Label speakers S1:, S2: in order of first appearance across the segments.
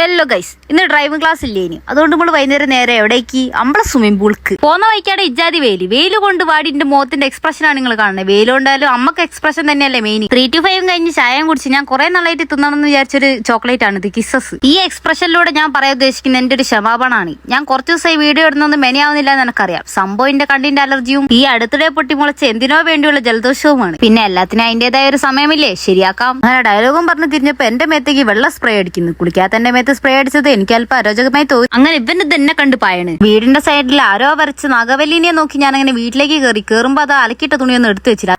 S1: Hello guys ഇന്ന് driving class ഇല്ലേ ഇനി? അതുകൊണ്ട് നമ്മൾ വൈകുന്നേരം നേരെ എവിടേക്ക്? അമ്പള സ്വിമ്മിംഗ് പൂൾക്ക് പോന്ന വഴിക്കാണ് ഇജാതി വെയിൽ വെയിൽ കൊണ്ട് വാടിന്റെ മുഖത്തിന്റെ എക്സ്പ്രഷൻ ആണ് നിങ്ങൾ കാണുന്നത് വെയിൽ കൊണ്ടാലും അമ്മയ്ക്ക് എക്സ്പ്രഷൻ തന്നെയല്ലേ മെയിൻ ത്രീ ടു ഫൈവ് കഴിഞ്ഞ് ചായം കുടിച്ച് ഞാൻ കുറെ നാളായിട്ട് തിന്നണമെന്ന് വിചാരിച്ചൊരു ചോക്ലേറ്റ് ആണ്. ഇത് കിസസ് ഈ എക്സ്പ്രഷനിലൂടെ ഞാൻ പറയാൻ ഉദ്ദേശിക്കുന്ന എന്റെ ഒരു ക്ഷമാപണമാണ് ഞാൻ കുറച്ച് ദിവസമായി വീഡിയോ ഇടുന്നൊന്നും മെനയാവുന്നില്ല എന്ന് എനിക്കറിയാം. സംഭവം കണ്ടിന്റെ അലർജിയും ഈ അടുത്തിടെ പൊട്ടി മുളച്ച് എന്തിനോ വേണ്ടിയുള്ള ജലദോഷവുമാണ്. പിന്നെ എല്ലാത്തിനും അതിന്റേതായ ഒരു സമയമില്ലേ? ശരിയാക്കാം. അങ്ങനെ ഡയലോഗും പറഞ്ഞ് തിരിഞ്ഞപ്പോ എന്റെ മേത്തേക്ക് വെള്ള സ്പ്രേ അടിക്കുന്നു. കുളിക്കാത്ത എന്റെ മേത്ത് സ്പ്രേ അടിച്ചത് എനിക്ക് അല്പം അരോചകമായി തോന്നി. അങ്ങനെ ഇവന്റെ തന്നെ കണ്ട് പായാണ്. വീടിന്റെ സൈഡിൽ ആരോ വരച്ച് നഗവല്ലിനെ നോക്കി ഞാൻ അങ്ങനെ വീട്ടിലേക്ക് കയറി കയറുമ്പോ അത് അലക്കിട്ട തുണിയൊന്നും എടുത്തു വെച്ചില്ല.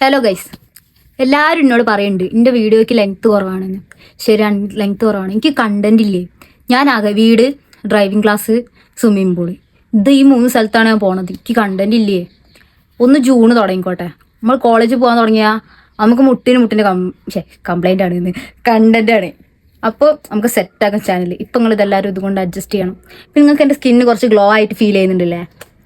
S1: ഹലോ ഗൈസ് എല്ലാവരും എന്നോട് പറയുന്നുണ്ട് എന്റെ വീഡിയോയ്ക്ക് ലെങ്ത് കുറവാണെന്ന്. ശരിയാണ് ലെങ്ത് കുറവാണ്. എനിക്ക് കണ്ടന്റ് ഇല്ലേ? ഞാൻ ആകെ വീട് ഡ്രൈവിംഗ് ക്ലാസ് സ്വിമ്മിംഗ് പൂൾ ഇത് ഈ മൂന്ന് സ്ഥലത്താണ് ഞാൻ പോണത്. എനിക്ക് കണ്ടന്റ് ഇല്ലേ? ഒന്ന് ജൂണ് തുടങ്ങിക്കോട്ടെ. നമ്മൾ കോളേജിൽ പോകാൻ തുടങ്ങിയാൽ നമുക്ക് മുട്ടിന് മുട്ടിന് കം ശേ കംപ്ലൈന്റ് ആണ് ഇന്ന്. കണ്ടന്റ് ആണ്. അപ്പോൾ നമുക്ക് സെറ്റ് ആക്കാം ചാനൽ ഇപ്പം നിങ്ങൾ ഇതെല്ലാവരും ഇതുകൊണ്ട് അഡ്ജസ്റ്റ് ചെയ്യണം. ഇപ്പം നിങ്ങൾക്ക് എന്റെ സ്കിന്ന് കുറച്ച് ഗ്ലോ ആയിട്ട് ഫീൽ ചെയ്യുന്നുണ്ടല്ലേ?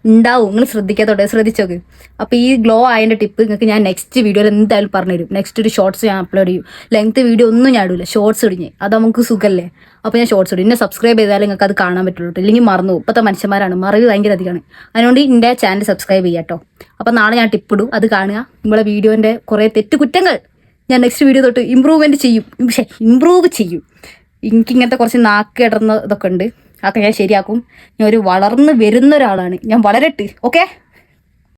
S1: ഉണ്ടാവും. നിങ്ങൾ ശ്രദ്ധിക്കാത്തോട്ടെ ശ്രദ്ധിച്ചോക്ക്. അപ്പോൾ ഈ ഗ്ലോ ആയതിന്റെ ടിപ്പ് നിങ്ങൾക്ക് ഞാൻ നെക്സ്റ്റ് വീഡിയോയിൽ എന്തായാലും പറഞ്ഞുതരും. നെക്സ്റ്റ് ഒരു ഷോർട്സ് ഞാൻ അപ്ലോഡ് ചെയ്യും. ലെങ്ത് വീഡിയോ ഒന്നും ഞാൻ ഇടില്ല ഷോർട്സ് ഇടിഞ്ഞ്. അത് നമുക്ക് സുഖമല്ലേ അപ്പോൾ ഞാൻ ഷോർട്സ് ഇടും. എന്നെ സബ്സ്ക്രൈബ് ചെയ്താലും നിങ്ങൾക്ക് അത് കാണാൻ പറ്റുള്ളൂ ഇല്ലെങ്കിൽ മറന്നു. ഇപ്പോഴത്തെ മനുഷ്യന്മാരാണ്. മറവി ഭയങ്കര അധികമാണ് അതുകൊണ്ട് എന്റെ ചാനൽ സബ്സ്ക്രൈബ് ചെയ്യാം കേട്ടോ. അപ്പോൾ നാളെ ഞാൻ ടിപ്പ് ഇടും. അത് കാണുക. നമ്മളെ വീഡിയോന്റെ കുറേ തെറ്റുകുറ്റങ്ങൾ ഞാൻ നെക്സ്റ്റ് വീഡിയോ തൊട്ട് ഇമ്പ്രൂവ്മെന്റ് ചെയ്യും. പക്ഷേ ഇമ്പ്രൂവ് ചെയ്യും. എനിക്ക് ഇങ്ങനത്തെ കുറച്ച് നാക്ക് ഇടുന്ന ഇതൊക്കെ ഉണ്ട്. അതൊക്കെ ഞാൻ ശരിയാക്കും. ഞാൻ ഒരു വളർന്ന് വരുന്ന ഒരാളാണ് ഞാൻ വളരട്ട് ഓക്കെ